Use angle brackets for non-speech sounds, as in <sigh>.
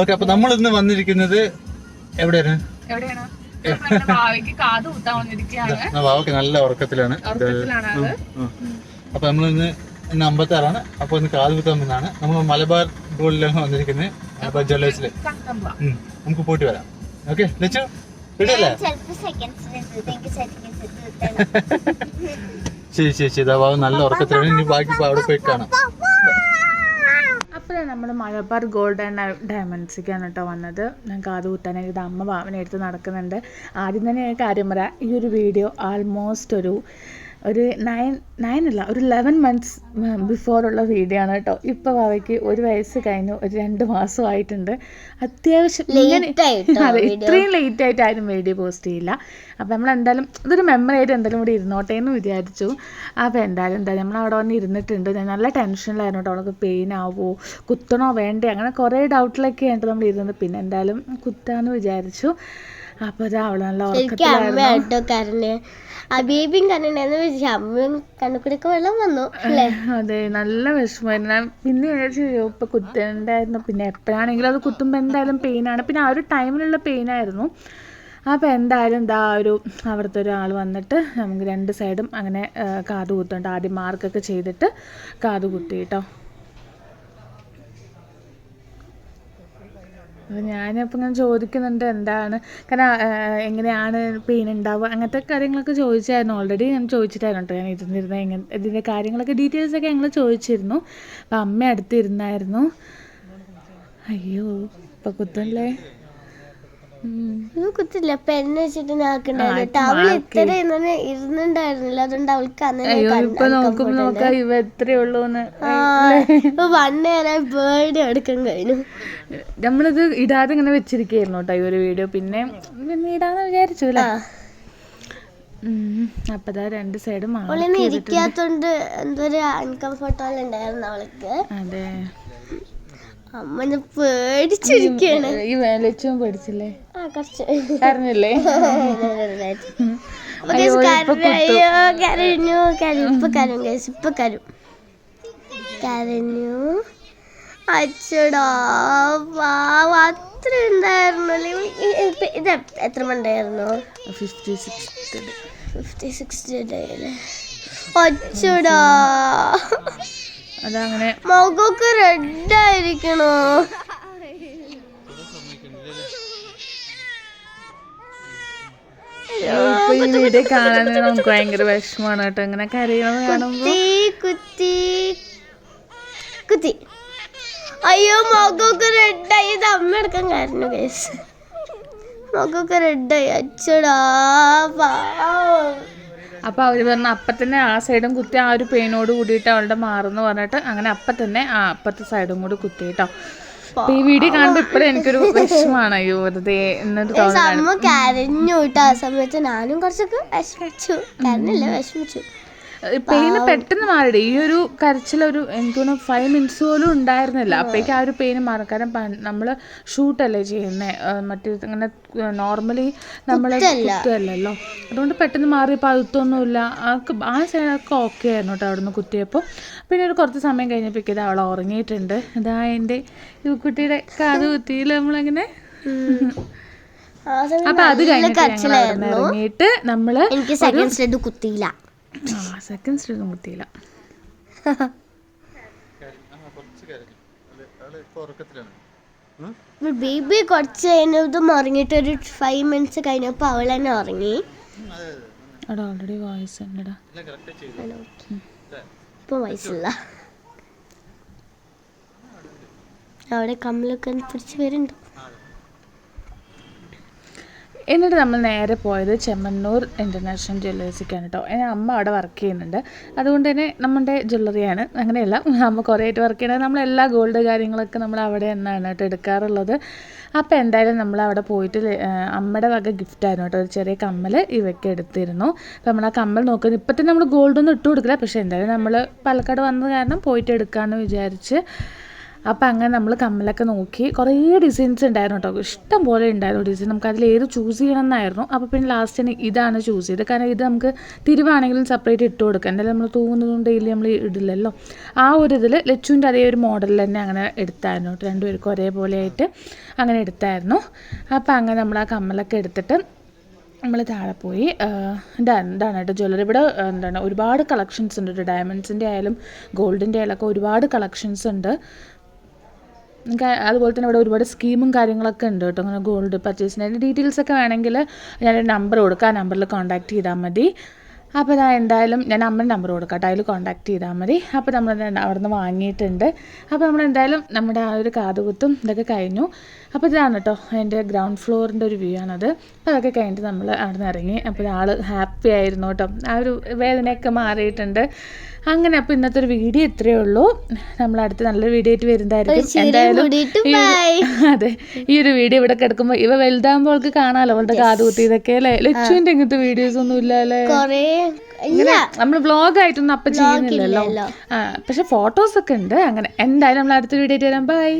Okay അപ്പൊ നമ്മൾ ഇന്ന് വന്നിരിക്കുന്നത് എവിടെയാണ്? ഓക്കെ നല്ല ഉറക്കത്തിലാണ്. അപ്പൊ നമ്മൾ ഇന്ന് ഇന്ന് അമ്പത്താറാണ്. അപ്പൊ ഇന്ന് കാത് കുത്താൻ വന്നാണ്. നമ്മൾ മലബാർ ഗോൾഡിലാണ് വന്നിരിക്കുന്നത്. മലബാർ ജ്വല്ലേഴ്സിൽ. നമുക്ക് പോയിട്ട് വരാം. ഓക്കെ ലച്ചു <laughs> ശരി ശരി ശരി. ഇതാ ബാബു നല്ല ഉറക്കത്തിലാണ്. ഇനി ബാക്കി അവിടെ പോയി കാണാം. നമ്മൾ മലബാർ ഗോൾഡ് ആൻഡ് ഡയമണ്ട്സിക്കാണ് കേട്ടോ വന്നത്. ഞാൻ കാത് ഇത് അമ്മ ഭാവന നടക്കുന്നുണ്ട്. ആദ്യം തന്നെ കാര്യം പറയാം. ഈ ഒരു വീഡിയോ ആൾമോസ്റ്റ് ഒരു ഒരു നയൻ നയൻ അല്ല ഒരു ലെവൻ മന്ത്സ് ബിഫോറുള്ള വീഡിയോ ആണ് കേട്ടോ. ഇപ്പോൾ ബാബയ്ക്ക് ഒരു വയസ്സ് കഴിഞ്ഞു ഒരു രണ്ട് മാസം ആയിട്ടുണ്ട് അത്യാവശ്യം ഇങ്ങനെ- <laughs> അതെ ഇത്രയും ലേറ്റ് ആയിട്ട് ആരും വീഡിയോ പോസ്റ്റ് ചെയ്യില്ല. അപ്പോൾ നമ്മൾ എന്തായാലും ഇതൊരു മെമ്മറി ആയിട്ട് എന്തായാലും കൂടി ഇരുന്നോട്ടെ എന്ന് വിചാരിച്ചു. അപ്പോൾ എന്തായാലും എന്താ നമ്മൾ അവിടെ വന്ന് ഇരുന്നിട്ടുണ്ട്. ഞാൻ നല്ല ടെൻഷനിലായിരുന്നു കേട്ടോ. അവൾക്ക് പെയിൻ ആവുമോ കുത്തണോ വേണ്ടേ അങ്ങനെ കുറേ ഡൗട്ടിലൊക്കെ ആയിട്ട് നമ്മൾ ഇരുന്നത്. പിന്നെ എന്തായാലും കുത്താന്ന് വിചാരിച്ചു. അപ്പോൾ അത് അവൾ നല്ല ഉറക്കത്തിലായിരുന്നു. കേട്ടോ കണ്ടിട്ടുണ്ടായിരുന്നു വെച്ചാൽ അമ്മയും കണ്ണുക്കുടിക്ക് വെള്ളം വന്നു അല്ലേ? അതെ നല്ല വിഷമമായിരുന്നു. പിന്നെ വിചാരിച്ചു ഇപ്പൊ കുത്തണ്ടായിരുന്നു പിന്നെ എപ്പോഴാണെങ്കിലും അത് കുത്തുമ്പോൾ എന്തായാലും പെയിനാണ് പിന്നെ ആ ഒരു ടൈമിലുള്ള പെയിനായിരുന്നു അപ്പോൾ എന്തായാലും എന്താ ഒരു അവിടുത്തെ ഒരാൾ വന്നിട്ട് നമുക്ക് രണ്ട് സൈഡും അങ്ങനെ കാത് കുത്തുണ്ട് ആദ്യം മാർക്കൊക്കെ ചെയ്തിട്ട് കാത് കുത്തി കേട്ടോ അപ്പോൾ ഞാനപ്പോൾ ഇങ്ങനെ ചോദിക്കുന്നുണ്ട് എന്താണ്? കാരണം എങ്ങനെയാണ് പെയിൻ ഉണ്ടാവുക അങ്ങനത്തെ കാര്യങ്ങളൊക്കെ ചോദിച്ചായിരുന്നു. ഓൾറെഡി ഞാൻ ചോദിച്ചിട്ടായിരുന്നു കേട്ടോ. ഞാൻ ഇരുന്നിരുന്ന എങ്ങനെ ഇതിന്റെ കാര്യങ്ങളൊക്കെ ഡീറ്റെയിൽസ് ഒക്കെ ഞങ്ങൾ ചോദിച്ചിരുന്നു. അപ്പം അമ്മ അടുത്തിരുന്നായിരുന്നു. അയ്യോ ഇപ്പം കുത്തല്ലേ? കുത്തില്ല. പെണ്ണ് വെച്ചിട്ട് നാക്കുണ്ടായിരുന്നു. കേട്ടോ ഇത്ര ഇരുന്നുണ്ടായിരുന്നില്ല അതുകൊണ്ട് അവൾക്ക് അന്ന് അയ്യോ ഇപ്പൊ നോക്കുമ്പോ നോക്കാം ഇവ എത്രയേ ഉള്ളൂ എന്ന് ഇപ്പൊ വൺ ഇയർ ബേർഡ് എടുക്കാൻ കഴിഞ്ഞു. നമ്മളിത് ഇടാതെ ഇങ്ങനെ വെച്ചിരിക്കുകയായിരുന്നു കേട്ടോ ഈ ഒരു വീഡിയോ. പിന്നെ പിന്നെ ഇടാന്ന് വിചാരിച്ചു അല്ലേ? അപ്പൊ രണ്ട് സൈഡും ഇരിക്കാത്തോണ്ട് എന്തൊരു അൺകംഫർട്ടബിൾ ഉണ്ടായിരുന്നു അവൾക്ക്. അതെ. അമ്മ പേടിച്ചിരിക്കാണ്. ഈ ആ കുറച്ച്. അറിഞ്ഞില്ലേ അപ്പൊ guys, കരഞ്ഞു. അയ്യോ കരഞ്ഞു കരഞ്ഞു. ഇപ്പൊ കരും ഗൈസ് ഇപ്പൊ കരും കരഞ്ഞു. അച്ചടാ പാവ അത്ര ഉണ്ടായിരുന്നല്ലേ ഇപ്പൊ ഇത് എത്ര മണ്ടായിരുന്നു ഫിഫ്റ്റി സിക്സ് ഫിഫ്റ്റി ഡേയിൽ അച്ചടാ. അതങ്ങനെ. മുഖമൊക്കെ റെഡ് ആയിരിക്കണോ? ഇപ്പൊ ഈ വീഡിയോ കാണാൻ നമുക്ക് ഭയങ്കര വിഷമമാണ് കേട്ടോ. ഇങ്ങനെ കരയണത് കാണുമ്പോ. കുത്തി കുത്തി അയ്യോ മുഖമൊക്കെ റെഡായി ഇത് അമ്മ എടുക്കാൻ കാരണം കേസ് മുഖമൊക്കെ റെഡായി അച്ചടാ പാവം. അപ്പൊ അവർ പറഞ്ഞു അപ്പൊ തന്നെ ആ സൈഡും കുത്തി ആ ഒരു പെയിനോട് കൂടിയിട്ട് അവളുടെ മാറുന്നു പറഞ്ഞിട്ട് അങ്ങനെ അപ്പൊ തന്നെ ആ അപ്പത്തെ സൈഡും കൂടി കുത്തി കേട്ടോ അപ്പൊ ഈ വീഡിയോ കാണുമ്പോൾ ഇപ്പഴും എനിക്കൊരു വിഷമാണ്. അയ്യോ വെറുതെ എന്നിട്ട് കരഞ്ഞു കേട്ടോ. ആ സമയത്ത് ഞാനും കുറച്ചൊക്കെ വിഷമിച്ചു. കരഞ്ഞില്ല വിഷമിച്ചു. പെയിന് പെട്ടെന്ന് മാറിയിടേ ഈ ഒരു കരച്ചിലൊരു എനിക്ക് തോന്നുന്നു ഫൈവ് മിനിറ്റ്സ് പോലും ഉണ്ടായിരുന്നില്ല. അപ്പോഴേക്കും ആ ഒരു പെയിന് മാറി. കാരണം നമ്മൾ നമ്മൾ ഷൂട്ടല്ലേ ചെയ്യുന്നത് മറ്റേ ഇങ്ങനെ നോർമലി നമ്മൾ കുത്തുകയല്ലല്ലോ? അതുകൊണ്ട് പെട്ടെന്ന് മാറിയപ്പോൾ അതൊന്നുമില്ല ആ ആ സൈഡൊക്കെ ഓക്കെ ആയിരുന്നു കേട്ടോ അവിടെ നിന്ന് കുത്തിയപ്പോൾ പിന്നെ ഒരു കുറച്ച് സമയം കഴിഞ്ഞപ്പോഴേക്കും ഇത് അവൾ ഉറങ്ങിയിട്ടുണ്ട്. ഇതാ എന്റെ ഈ കുട്ടിയുടെ കാത് കുത്തിയില്ല നമ്മളിങ്ങനെ? അപ്പൊ അത് കഴിഞ്ഞിട്ട് ഇറങ്ങിയിട്ട് നമ്മൾ എനിക്ക് സെക്കൻഡ് സ്റ്റെഡ് കുത്തിയില്ല. ആ സെക്കൻഡ് സ്റ്റേജൊന്നും കുത്തിയില്ല. ബേബി കുറച്ച് കഴിഞ്ഞതും ഉറങ്ങിയിട്ട് ഒരു ഫൈവ് മിനിറ്റ്സ് കഴിഞ്ഞപ്പോൾ അവൾ തന്നെ ഉറങ്ങി. അവിടെ ഓൾറെഡി വോയിസ് ഉണ്ടടാ. ഇപ്പൊ വയസ്സില്ല അവിടെ കമ്മലൊക്കെ പിടിച്ച് വരുന്നുണ്ട്? എന്നിട്ട് നമ്മൾ നേരെ പോയത് ചെമ്മണ്ണൂർ ഇന്റർനാഷണൽ ജ്വല്ലേഴ്സിക്കാണ് കേട്ടോ എന്റെ അമ്മ അവിടെ വർക്ക് ചെയ്യുന്നുണ്ട്. അതുകൊണ്ട് തന്നെ നമ്മുടെ ജ്വല്ലറിയാണ് അങ്ങനെയല്ല അമ്മ കുറേ ആയിട്ട് വർക്ക് ചെയ്യുന്നത് നമ്മളെല്ലാ ഗോൾഡ് കാര്യങ്ങളൊക്കെ നമ്മൾ അവിടെ എന്നാണ് കേട്ടോ എടുക്കാറുള്ളത്. അപ്പോൾ എന്തായാലും നമ്മൾ അവിടെ പോയിട്ട് അമ്മയുടെ വക ഗിഫ്റ്റായിരുന്നു കേട്ടോ ഒരു ചെറിയ കമ്മൽ ഇവയ്ക്ക് എടുത്തിരുന്നു. അപ്പോൾ നമ്മൾ ആ കമ്മൽ നോക്കുന്നത് ഇപ്പോഴത്തെ നമ്മൾ ഗോൾഡൊന്നും ഇട്ട് കൊടുക്കില്ല പക്ഷേ എന്തായാലും നമ്മൾ പാലക്കാട് വന്നത് കാരണം പോയിട്ട് എടുക്കാമെന്ന് വിചാരിച്ച് അപ്പോൾ അങ്ങനെ നമ്മൾ കമ്മലൊക്കെ നോക്കി കുറേ ഡിസൈൻസ് ഉണ്ടായിരുന്നു കേട്ടോ ഇഷ്ടം പോലെ ഉണ്ടായിരുന്നു ഡിസൈൻ നമുക്ക് അതിൽ ഏത് ചൂസ് ചെയ്യണമെന്നായിരുന്നു അപ്പോൾ പിന്നെ ലാസ്റ്റിന് ഇതാണ് ചൂസ് ചെയ്തത്. കാരണം ഇത് നമുക്ക് തിരുവാണെങ്കിലും സെപ്പറേറ്റ് ഇട്ട് കൊടുക്കാം. എന്തായാലും നമ്മൾ തൂങ്ങുന്നതും ഡെയിലി നമ്മൾ ഇടില്ലല്ലോ. ആ ഒരു ഇതിൽ ലച്ചുവിന്റെ അതേ ഒരു മോഡലിൽ തന്നെ അങ്ങനെ എടുത്തായിരുന്നു കേട്ടോ രണ്ടുപേർക്കും ഒരേപോലെ ആയിട്ട് അങ്ങനെ എടുത്തായിരുന്നു. അപ്പോൾ അങ്ങനെ നമ്മൾ ആ കമ്മലൊക്കെ എടുത്തിട്ട് നമ്മൾ താഴെ പോയി ഇതാണ് ഇതാണ് കേട്ടോ ജ്വല്ലറി ഇവിടെ എന്താണ് ഒരുപാട് കളക്ഷൻസ് ഉണ്ട് കേട്ടോ ഡയമണ്ട്സിന്റെ ആയാലും ഗോൾഡിന്റെ ആയാലും ഒക്കെ ഒരുപാട് കളക്ഷൻസ് ഉണ്ട്. അതുപോലെ തന്നെ ഇവിടെ ഒരുപാട് സ്കീമും കാര്യങ്ങളൊക്കെ ഉണ്ട് കേട്ടോ. അങ്ങനെ ഗോൾഡ് പർച്ചേസിന് അതിന്റെ ഡീറ്റെയിൽസ് ഒക്കെ വേണമെങ്കിൽ ഞാനൊരു നമ്പർ കൊടുക്കാം. ആ നമ്പറിൽ കോൺടാക്ട് ചെയ്താൽ മതി. അപ്പോൾ ഞാൻ എന്തായാലും ഞാൻ അമ്മയുടെ നമ്പർ കൊടുക്കാം അതിൽ കോൺടാക്ട് ചെയ്താൽ മതി. അപ്പോൾ നമ്മൾ അവിടെ നിന്ന് വാങ്ങിയിട്ടുണ്ട്. അപ്പോൾ നമ്മൾ എന്തായാലും നമ്മുടെ ആ ഒരു കാതുകുത്തും ഇതൊക്കെ കഴിഞ്ഞു. അപ്പോൾ ഇതാണ് കേട്ടോ എന്റെ ഗ്രൗണ്ട് ഫ്ലോറിന്റെ ഒരു വ്യൂ ആണത്. അപ്പോൾ അതൊക്കെ കഴിഞ്ഞിട്ട് നമ്മൾ അവിടെ നിന്ന് ഇറങ്ങി. അപ്പോൾ ആൾ ഹാപ്പി ആയിരുന്നു കേട്ടോ. ആ ഒരു വേദനയൊക്കെ മാറിയിട്ടുണ്ട്. അങ്ങനെ അപ്പോൾ ഇന്നത്തെ ഒരു വീഡിയോ ഇത്രയേ ഉള്ളൂ. നമ്മൾ അടുത്ത് നല്ലൊരു വീഡിയോ ആയിട്ട് വരുന്നതായിരിക്കും. എന്തായാലും കൂടിയിട്ട് ഈ ഒരു- <laughs> അതെ ഈ ഒരു വീഡിയോ ഇവിടെ കിടക്കുമ്പോൾ ഇവ വലുതാകുമ്പോൾ അവൾക്ക് കാണാമല്ലോ അവളുടെ കാത് കുത്തിയതൊക്കെ അല്ലേ? ലച്ചുവിന്റെ ഇങ്ങനത്തെ വീഡിയോസ് ഒന്നും ഇല്ല അല്ലേ? നമ്മൾ വ്ളോഗ് ആയിട്ടൊന്നും അപ്പം ചെയ്യുന്നില്ലല്ലോ. ആ പക്ഷെ ഫോട്ടോസ് ഒക്കെ ഉണ്ട്. അങ്ങനെ എന്തായാലും നമ്മൾ അടുത്ത വീഡിയോ ആയിട്ട് വരാം. ബൈ